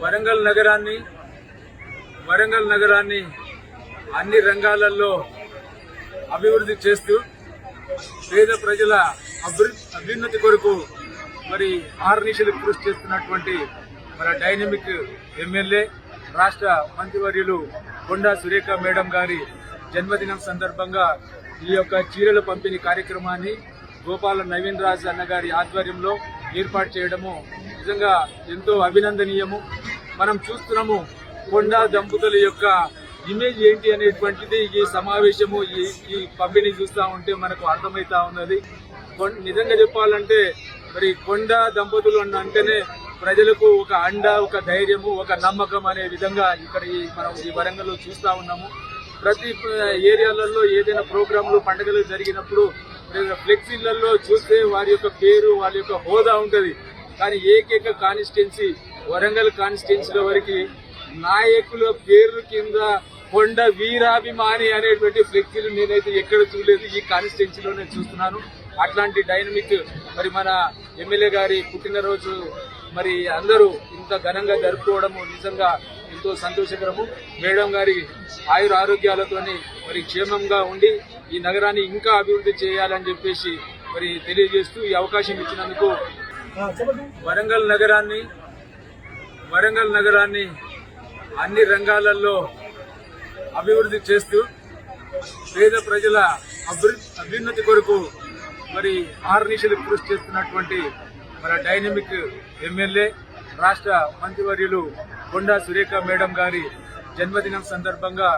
వరంగల్ నగరాన్ని వరంగల్ నగరాన్ని అన్ని రంగాలలో అభివృద్ధి చేస్తూ పేద ప్రజల అభివృద్ధి అభ్యున్నతి కొరకు మరి ఆర్నిషలు కృషి చేస్తున్నటువంటి మన డైనమిక్ ఎమ్మెల్యే రాష్ట్ర మంత్రివర్యులు కొండా సురేఖ మేడం గారి జన్మదినం సందర్భంగా ఈ యొక్క చీరల పంపిణీ కార్యక్రమాన్ని గోపాల నవీన్ రాజ్ అన్న గారి ఆధ్వర్యంలో ఏర్పాటు చేయడము నిజంగా ఎంతో అభినందనీయము. మనం చూస్తున్నాము కొండా దంపతుల యొక్క ఇమేజ్ ఏంటి అనేటువంటిది ఈ సమావేశము ఈ ఈ పంపిణీ చూస్తా ఉంటే మనకు అర్థమవుతా ఉన్నది. నిజంగా చెప్పాలంటే మరి కొండ దంపతులు అంటేనే ప్రజలకు ఒక అండ ఒక ధైర్యము ఒక నమ్మకం అనే విధంగా ఇక్కడ ఈ మనం ఈ వరంగల్లో చూస్తూ ఉన్నాము. ప్రతి ఏరియాలలో ఏదైనా ప్రోగ్రాంలు పండుగలు జరిగినప్పుడు ఫ్లెక్సీలలో చూస్తే వారి యొక్క పేరు వారి యొక్క హోదా ఉంటుంది. కానీ ఏకైక కాన్స్టిట్యున్సీ వరంగల్ కాన్స్టిట్యున్సీల వరకు నాయకుల పేర్లు కింద కొండ వీరాభిమాని అనేటువంటి ఫ్లెక్సీలు నేనైతే ఎక్కడ చూడలేదు. ఈ కాన్స్టిట్యున్సీలోనే చూస్తున్నాను. అట్లాంటి డైనమిక్ మరి మన ఎమ్మెల్యే గారి పుట్టినరోజు మరి అందరూ ఇంత ఘనంగా జరుపుకోవడము నిజంగా ఎంతో సంతోషకరము. మేడం గారి ఆయుర ఆరోగ్యాలతోని మరి క్షేమంగా ఉండి ఈ నగరాన్ని ఇంకా అభివృద్ధి చేయాలని చెప్పేసి మరి తెలియజేస్తూ ఈ అవకాశం ఇచ్చినందుకు వరంగల్ నగరాన్ని వరంగల్ నగరాన్ని అన్ని రంగాలలో అభివృద్ధి చేస్తూ పేద ప్రజల అభివృద్ధి అభ్యున్నతి కొరకు మరి ఆర్నిషలు కృషి చేస్తున్నటువంటి మన డైనమిక్ ఎమ్మెల్యే రాష్ట్ర మంత్రివర్యులు కొండా సురేఖ మేడం గారి జన్మదినం సందర్భంగా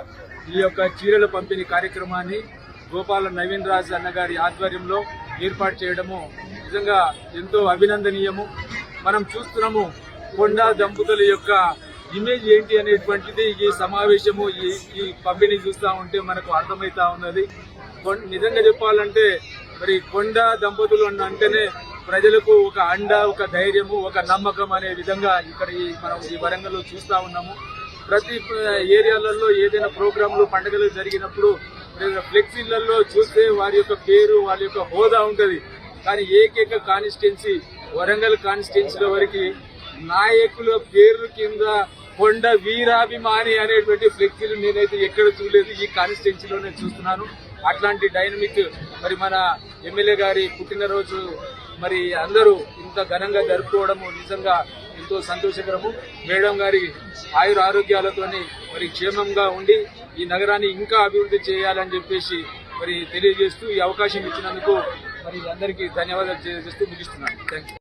ఈ యొక్క చీరల పంపిణీ కార్యక్రమాన్ని గోపాల నవీన్ రాజ్ అన్న గారి ఆధ్వర్యంలో ఏర్పాటు చేయడము నిజంగా ఎంతో అభినందనీయము. మనం చూస్తున్నాము కొండా దంపతుల యొక్క ఇమేజ్ ఏంటి అనేటువంటిది ఈ సమావేశము ఈ ఈ పంపిణీ చూస్తా ఉంటే మనకు అర్థమవుతా ఉన్నది. నిజంగా చెప్పాలంటే మరి కొండ దంపతులు అంటేనే ప్రజలకు ఒక అండ ఒక ధైర్యము ఒక నమ్మకం అనే విధంగా ఇక్కడ ఈ మనం ఈ వరంగల్లో చూస్తూ ఉన్నాము. ప్రతి ఏరియాలలో ఏదైనా ప్రోగ్రాంలు పండుగలు జరిగినప్పుడు ఫ్లెక్సీలలో చూస్తే వారి యొక్క పేరు వారి యొక్క హోదా ఉంటుంది. కానీ ఏకైక కాన్స్టిట్యున్సీ వరంగల్ కాన్స్టిట్యున్సీల వరకు నాయకుల పేర్లు కింద కొండ వీరాభిమాని అనేటువంటి ఫ్లెక్సీలు నేనైతే ఎక్కడ చూడలేదు. ఈ కాన్స్టిట్యున్సీలోనే చూస్తున్నాను. అట్లాంటి డైనమిక్ మరి మన ఎమ్మెల్యే గారి పుట్టినరోజు మరి అందరూ ఇంత ఘనంగా జరుపుకోవడము నిజంగా ఎంతో సంతోషకరము. మేడం గారి ఆయుర ఆరోగ్యాలతోని మరి క్షేమంగా ఉండి ఈ నగరాన్ని ఇంకా అభివృద్ధి చేయాలని చెప్పేసి మరి తెలియజేస్తూ ఈ అవకాశం ఇచ్చినందుకు మరి అందరికీ ధన్యవాదాలు చేస్తూ ముగిస్తున్నాను. Thank you